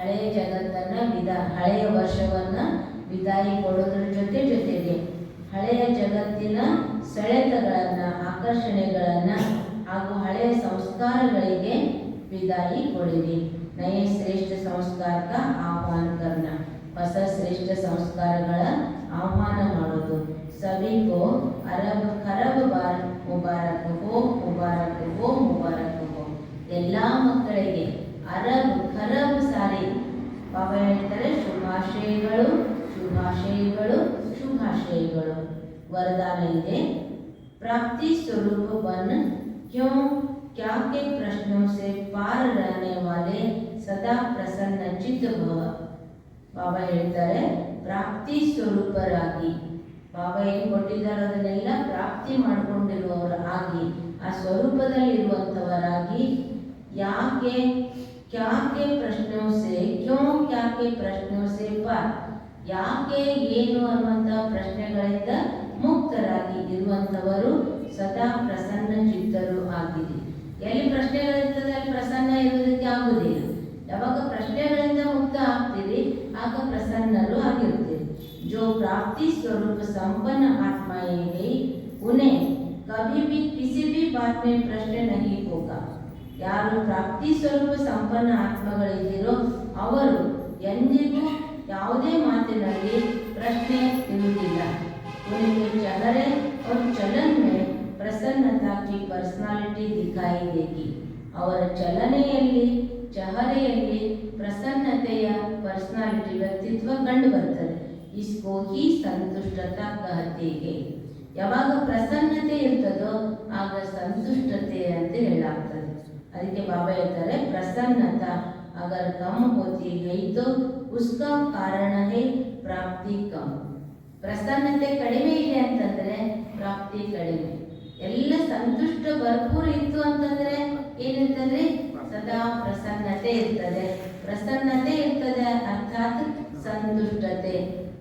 ಹಳೆಯ ಜಗತ್ತನ್ನ ವಿದಾ ಹಳೆಯ ವರ್ಷವನ್ನ ವಿದಾಯಿ ಕೊಡೋದ್ರ ಜೊತೆ ಜೊತೆಗೆ ಹಳೆಯ ಜಗತ್ತಿನ ಸೆಳೆತಗಳನ್ನ, ಆಕರ್ಷಣೆಗಳನ್ನ ಹಾಗೂ ಹಳೆಯ ಸಂಸ್ಕಾರಗಳಿಗೆ ವಿದಾಯಿ ಕೊಡಿರಿ. ನಯ ಶ್ರೇಷ್ಠ ಸಂಸ್ಕಾರಕ ಆಹ್ವಾನ ಕರ್ನ ಹೊಸ ಶ್ರೇಷ್ಠ ಸಂಸ್ಕಾರಗಳ ಆಹ್ವಾನ ಮಾಡೋದು. ಸಭಿಕೋ ಅರಬ್ ಖರಬ್ ಬಾರ್ ಮುಬಾರಕ್ ಹೋ ಮುಬಾರಕ್ ಹೋ ಎಲ್ಲ ಮಕ್ಕಳಿಗೆ ಅರಬ್ ಖರಬ್ ಸಾರಿ ಬಾಬಾ ಹೇಳ್ತಾರೆ ಶುಭಾಶಯಗಳು ಶುಭಾಶಯಗಳು ಶುಭಾಶಯಗಳು ವರದಾನ ಇದೆ प्राप्ति स्वरूप बन क्यों क्या के प्रश्नों से पार रहने वाले सदा प्रसन्न चित्त भव ಬಾಬಾ ಹೇಳ್ತಾರೆ ಪ್ರಾಪ್ತಿ ಸ್ವರೂಪರಾಗಿ ಬಾಬಾ ಏನು ಕೊಟ್ಟಿದ್ದಾರೆ ಅದನ್ನೆಲ್ಲ ಪ್ರಾಪ್ತಿ ಮಾಡಿಕೊಂಡಿರುವವರ ಆಗಿ ಆ ಸ್ವರೂಪದಲ್ಲಿ ಇರುವಂಥವರಾಗಿ ಯಾಕೆ ಕ್ಯಾಕೆ ಪ್ರಶ್ನೋ ಸೆ ಕ್ಯೋ ಕ್ಯಾಕೆ ಪ್ರಶ್ನೋ ಸೆ ಪಾರ್ ಯಾಕೆ ಏನು ಅನ್ನುವಂತಹ ಪ್ರಶ್ನೆಗಳಿಂದ ಮುಕ್ತರಾಗಿ ಇರುವಂಥವರು ಸದಾ ಪ್ರಸನ್ನ ಚಿತ್ತರು ಆಗಿದೆ ಎಲ್ಲಿ ಪ್ರಶ್ನೆಗಳಿರ್ತದೆ ಅಲ್ಲಿ ಪ್ರಸನ್ನ ಇರುವುದಕ್ಕೆ ಆಗುವುದಿಲ್ಲ ಯಾವಾಗ ಪ್ರಶ್ನೆಗಳಿಂದ ಮುಕ್ತ ಆಗ್ತೀರಿ ಆಗ ಪ್ರಸನ್ನರು ಆಗಿರ್ತೀರಿ जो प्राप्ति स्वरूप संपन्न आत्माएं है उन्हें कभी भी किसी भी बात में प्रश्न नहीं होगा ಯಾರು ಪ್ರಾಪ್ತಿ ಸ್ವರೂಪ ಸಂಪನ್ನ ಆತ್ಮಗಳಿದ್ದೀರೋ ಅವರು ಎಂದಿಗೂ ಯಾವುದೇ ಮಾತಿನಲ್ಲಿ ಪ್ರಶ್ನೆ ಇರುವುದಿಲ್ಲ उनके चेहरे और चलन में प्रसन्नता की पर्सनालिटी दिखाई देगी ಅವರ ಚಲನೆಯಲ್ಲಿ ಚಹರೆಯಲ್ಲಿ ಪ್ರಸನ್ನತೆಯ ಪರ್ಸನಾಲಿಟಿ ವ್ಯಕ್ತಿತ್ವ ಕಂಡು ಬರ್ತದೆ ಇಸ್ಕೋ ಹಿ ಸಂತುಷ್ಟತಾ ಕಹತೇಗೆ ಯಾವಾಗ ಪ್ರಸನ್ನತೆ ಇರ್ತದೋ ಆಗ ಸಂತುಷ್ಟತೆ ಅಂತ ಹೇಳಲಾಗ್ತದೆ ಅದಕ್ಕೆ ಬಾಬಾ ಹೇಳ್ತಾರೆ ಪ್ರಸನ್ನತಾ ಅಗರ್ कम होती है तो उसका कारण है प्राप्ति कम। ಪ್ರಸನ್ನತೆ ಕಡಿಮೆ ಇದೆ ಅಂತಂದ್ರೆ ಪ್ರಾಪ್ತಿ ಕಡಿಮೆ ಎಲ್ಲ ಸಂತುಷ್ಟ ಭರ್ಪೂರ್ ಇತ್ತು ಅಂತಂದ್ರೆ ಏನಿರ್ತದೆ ಸದಾ ಪ್ರಸನ್ನತೆ ಇರ್ತದೆ ಪ್ರಸನ್ನತೆ ಇರ್ತದೆ ಅರ್ಥಾತ್ ಸಂತುಷ್ಟತೆ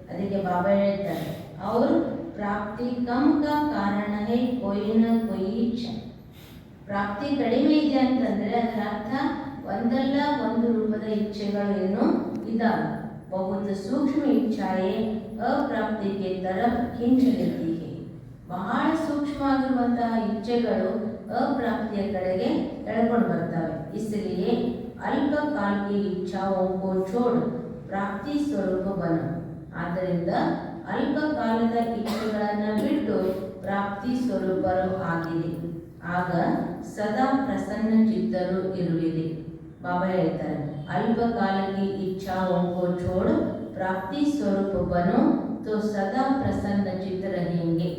ಅದಕ್ಕೆ ಬಾಬಾ ಹೇಳ್ತಾರೆ ಅವರು ಪ್ರಾಪ್ತಿ ಕಮ್ ಕಾ ಕಾರಣ ಹೈ ಕೊಯ್ನ ಕೊಯ್ ಇಚ್ಛಾ ಪ್ರಾಪ್ತಿ ಕಡಿಮೆ ಇದೆ ಅಂತಂದ್ರೆ ಅದರ ಅರ್ಥ ಒಂದಲ್ಲ ಒಂದು ರೂಪದ ಇಚ್ಛೆಗಳೇನು? ಇದಾವೆ. ಬಹುದ ಸೂಕ್ಷ್ಮ ಇಚ್ಛಾಯೇ ಅಪ್ರಾಪ್ತಿಗೆ ತರ ಹಿಂಜರಿತಿಗೆ ಬಹಳ ಸೂಕ್ಷ್ಮವಾಗಿರುವಂತಹ ಇಚ್ಛೆಗಳು ಅಪ್ರಾಪ್ತಿಯ ಕಡೆಗೆ ಎಳ್ಕೊಂಡು ಬರ್ತವೆ. ಇಸಲಿಯೇ ಅಲ್ಪ ಕಾಲ್ಗೆ ಇಚ್ಛಾವೋ ಪ್ರಾಪ್ತಿ ಸ್ವರೂಪ ಬನ. ಆದ್ದರಿಂದ ಅಲ್ಪ ಕಾಲದ ಇಚ್ಛೆಗಳನ್ನು ಬಿಟ್ಟು ಪ್ರಾಪ್ತಿ ಸ್ವರೂಪರು ಆಗಿದೆ. ಆಗ ಸದಾ ಪ್ರಸನ್ನ ಚಿತ್ತರು ಇರುವಿರಿ. ಬಾಬಾ ಹೇಳ್ತಾರೆ ಅಲ್ಪ ಕಾಲಕ್ಕೆ ಇಚ್ಛಾ ಒಂಕೋಚೋಡು ಪ್ರಾಪ್ತಿ ಸ್ವರೂಪವನು ತೋ ಸದಾ ಪ್ರಸನ್ನ ಚಿತ್ತರಹಿಂಗೆ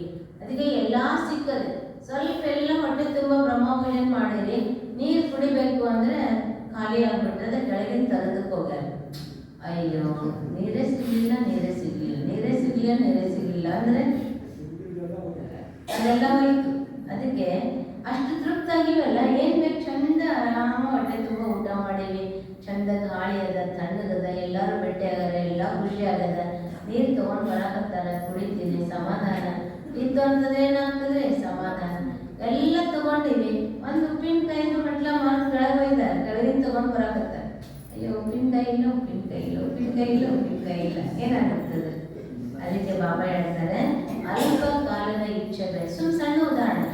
ಅದಕ್ಕೆ ಎಲ್ಲ ಸಿಕ್ಕದೆ ಸ್ವಲ್ಪ ಎಲ್ಲ ಹೊಟ್ಟೆ ತುಂಬ ಬ್ರಹ್ಮಭೋಜನ ಮಾಡಿರಿ ನೀರು ಕುಡಿಬೇಕು ಅಂದರೆ ಖಾಲಿ ಆಗ್ಬಿಟ್ಟದೆ ಕೆಳಗೆ ತರದಕ್ಕೆ ಹೋಗ್ಯಾರ ಅಯ್ಯೋ ನೀರೇ ಸಿಗಲಿಲ್ಲ ನೀರೇ ಸಿಗಲಿಲ್ಲ ನೀರೇ ಸಿಗಲಿಲ್ಲ ನೀರೇ ಸಿಗಲಿಲ್ಲ ಅಂದರೆ ಅದೆಲ್ಲ ಹೋಯ್ತು ಅದಕ್ಕೆ ಅಷ್ಟು ತೃಪ್ತಾಗಿವೆಲ್ಲ ತುಂಬ ಊಟ ಮಾಡೀವಿ ಚಂದ ಗಾಳಿ ಅದ ತಣ್ಣಗದ ಎಲ್ಲರೂ ಭೇಟಿ ಆಗ್ಯಾರ ಎಲ್ಲ ಖುಷಿ ಆಗದ. ನೀರು ತಗೊಂಡ್ ಬರಾಕತ್ತಾರ ಕುಡಿತೀನಿ, ಸಮಾಧಾನ. ಇತ್ತು ಅಂತಂದ್ರೆ ಏನಾಗ್ತದೆ? ಸಮಾಧಾನ. ಎಲ್ಲ ತಗೊಂಡಿವಿ. ಒಂದು ಉಪ್ಪಿನಕಾಯಿನ ಮಟ್ಲ ಮಾರ್ಕ್ ಕೆಳಗೆ ಒಯ್ದಾರ ಕೆಳಗಿನ ತಗೊಂಡ್ ಬರಕತ್ತಾರ ಅಯ್ಯೋ, ಉಪ್ಪಿನಕಾಯಿ ಇಲ್ಲ ಉಪ್ಪಿನಕಾಯಿ ಇಲ್ಲ ಉಪ್ಪಿನಕಾಯಿ ಇಲ್ಲ. ಉಪ್ಪಿನಕಾಯಿ ಇಲ್ಲ ಏನಾಗುತ್ತದೆ ಅದಕ್ಕೆ ಬಾಬಾ ಹೇಳ್ತಾರೆ ಅಲ್ಪ ಕಾಲದ ಇಚ್ಛೆಗಳು ಸುಮ್ ಸಣ್ಣ ಉದಾಹರಣೆ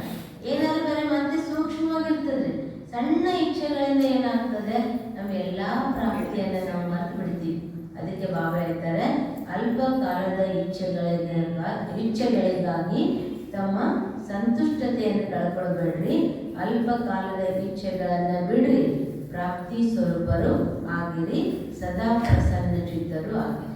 ಏನಾದ್ರು ಬೇರೆ ಮತ್ತೆ ಸೂಕ್ಷ್ಮವಾಗಿರ್ತದೆ ಸಣ್ಣ ಇಚ್ಛೆಗಳಿಂದ ಏನಾಗ್ತದೆ ನಮ್ಮ ಎಲ್ಲಾ ಪ್ರಾಪ್ತಿಯನ್ನ ನಾವು ಮರ್ತು ಬಿಡ್ತೀವಿ ಅದಕ್ಕೆ ಬಾಬಾ ಹೇಳ್ತಾರೆ ಅಲ್ಪ ಕಾಲದ ಇಚ್ಛೆಗಳಿಗಾಗಿ ತಮ್ಮ ಸಂತುಷ್ಟತೆಯನ್ನು ಕಳ್ಕೊಳ್ಬೇಡ್ರಿ ಅಲ್ಪ ಕಾಲದ ಇಚ್ಛೆಗಳನ್ನ ಬಿಡ್ರಿ. ಪ್ರಾಪ್ತಿ ಸ್ವರೂಪರು ಆಗಿರಿ. ಸದಾ ಪ್ರಸನ್ನ ಚಿತ್ತರು ಆಗಿರಿ.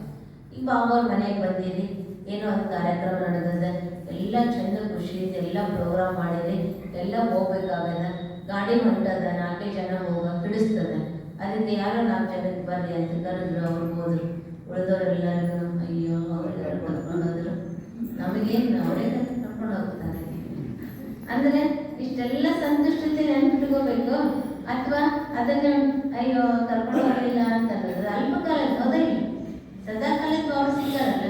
ಈಗ ಅವ್ರ ಮನೆಗೆ ಬಂದಿರಿ. ಏನೋ ಒಂದು ಕಾರ್ಯಕ್ರಮ ನಡೆದದ. ಎಲ್ಲ ಚಂದ ಖುಷಿಯಿಂದ ಎಲ್ಲ ಪ್ರೋಗ್ರಾಮ್ ಮಾಡಿರಿ. ಎಲ್ಲ ಹೋಗ್ಬೇಕಾಗದ. ಗಾಡಿ ಹೊಂಟದ. ನಾಲ್ಕೇ ಜನ ಹೋಗ ಬಿಡಿಸ್ತದ ಅದರಿಂದ ಯಾರೋ ನಾಲ್ಕು ಜನಕ್ಕೆ ಬರ್ರಿ ಅಂತ ಕರೆದ್ರು. ಅವ್ರು ಹೋದ್ರು. ಉಳಿದವರೆಲ್ಲರಿಗೂ ಅಯ್ಯೋ ಅವರೆಲ್ಲರೂ ನಮಗೇನು ಅವರೇ ಕರ್ಕೊಂಡು ಹೋಗ್ತಾರೆ. ಅಂದ್ರೆ ಇಷ್ಟೆಲ್ಲ ಸಂತುಷ್ಟತೆ ನೆನ್ಪಿಟ್ಕೋಬೇಕು ಅಥವಾ ಅದನ್ನ, ಅಯ್ಯೋ, ಕರ್ಕೊಂಡು ಹೋಗಲಿಲ್ಲ ಅಂತ ಅಲ್ಪ ಕಾಲದ ಹೌದಿಲ್ಲ ಸದಾ ಅವ್ರು ಸಿಗ್ತಾರಲ್ಲ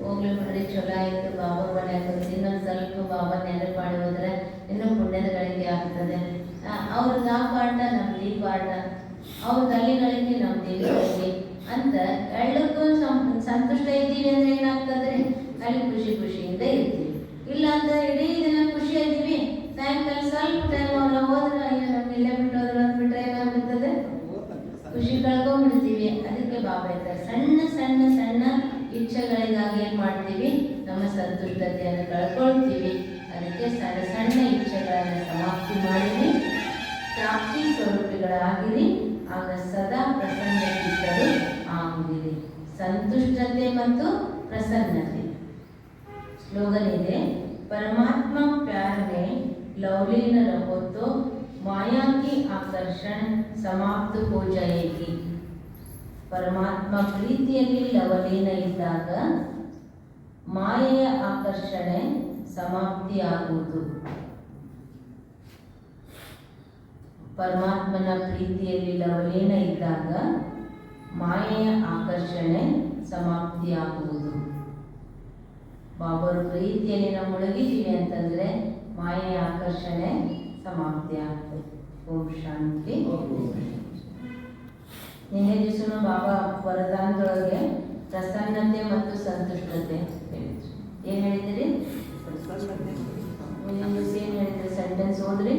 ಹೋಗ್ಲಿ ಬಿಡ್ರಿ ಚಲೋ ಆಯ್ತು, ಬಾಬಾ ಮನೆಯಾಗ ಇನ್ನೊಂದು ಸ್ವಲ್ಪ ಬಾಬಾ ನೆನಪು ಮಾಡಿ ಹೋದ್ರೆ ಇನ್ನೂ ಪುಣ್ಯದ ಗಳಿಕೆ ಆಗ್ತದೆ. ಅವ್ರದ್ದು ಆ ಪಾಠ ನಮ್ದು ಈ ಪಾಠ. ಅವ್ರ ತಲೆಗಳಿಗೆ ನಮ್ಮ ಈ ಸಂತುಷ್ಟ ಇದ್ದೀವಿ ಅಂದ್ರೆ ಏನಾಗ್ತದೆ? ಅಲ್ಲಿ ಖುಷಿ ಖುಷಿಯಿಂದ ಇರ್ತೀವಿ. ಇಲ್ಲ ಅಂತ ಇಡೀ ದಿನ ಖುಷಿ ಇದ್ದೀವಿ ಸಾಯಂಕಾಲ ಸ್ವಲ್ಪ ಟೈಮ್ ಅವ್ರ ಹೋದ್ರ ಇಲ್ಲೇ ಬಿಟ್ಟು ಹೋದ್ರೆ ಅಂದ್ಬಿಟ್ರೆ ಏನಾಗುತ್ತದೆ ಖುಷಿ ಕಳ್ಕೊಂಡ್ಬಿಡ್ತೀವಿ. ಅದಕ್ಕೆ ಬಾಬಾ ಇದ್ದಾರೆ ಸಣ್ಣ ಸಣ್ಣ ಸಣ್ಣ ಇಚ್ಛೆಗಳಿಗಾಗಿ ಏನ್ ಮಾಡ್ತೀವಿ? ನಮ್ಮ ಸಂತುಷ್ಟತೆಯನ್ನು ಕಳ್ಕೊಳ್ತೀವಿ. ಅದಕ್ಕೆ ಸಣ್ಣ ಸಣ್ಣ ಇಚ್ಛೆಗಳನ್ನು ಸಮಾಪ್ತಿ ಮಾಡಿದ್ವಿ ಪ್ರಾಪ್ತಿ ಸ್ವರೂಪಿಗಳಾಗಿ ಸಂತುಷ್ಟತೆ ಮತ್ತು ಪ್ರಸನ್ನತೆ. ಸ್ಲೋಗನ್ ಇದೆ ಪರಮಾತ್ಮ ಪ್ಯಾರನೆ ಲವ್ಲೀನರ ಹೊತ್ತು ಮಾಯಾಕಿ ಆಕರ್ಷಣ್, ಸಮಾಪ್ತ ಪೂಜೆಯಲ್ಲಿ ಪರಮಾತ್ಮ ಪ್ರೀತಿಯಲ್ಲಿ ಲವಲೀನ ಇದ್ದಾಗ ಮಾಯೆಯ ಆಕರ್ಷಣೆ ಸಮಾಪ್ತಿಯಾಗುವುದು. ಪರಮಾತ್ಮನ ಪ್ರೀತಿಯಲ್ಲಿ ಲವಲೀನ ಇದ್ದಾಗ ಮಾಯೆಯ ಆಕರ್ಷಣೆ ಸಮಾಪ್ತಿಯಾಗುವುದು. ಬಾಬರು ಪ್ರೀತಿಯಲ್ಲಿ ನಾವು ಮುಳುಗಿದ್ದೀವಿ ಅಂತಂದ್ರೆ ಮಾಯೆಯ ಆಕರ್ಷಣೆ ಸಮಾಪ್ತಿ ಆಗ್ತದೆ ಓಂ ಶಾಂತಿ. ನಿನ್ನೆ ದಿವಸನು ಬಾಬಾ ವರದಾನದೊಳಗೆ ಪ್ರಸನ್ನತೆ ಮತ್ತು ಸಂತುಷ್ಟತೆ ಹೇಳಿದ್ರು. ಏನ್ ಹೇಳಿದ್ರಿ? ದಿವಸ ಏನ್ ಹೇಳಿದ್ರಿ? ಸೆಂಟೆನ್ಸ್ ಓದ್ರಿ.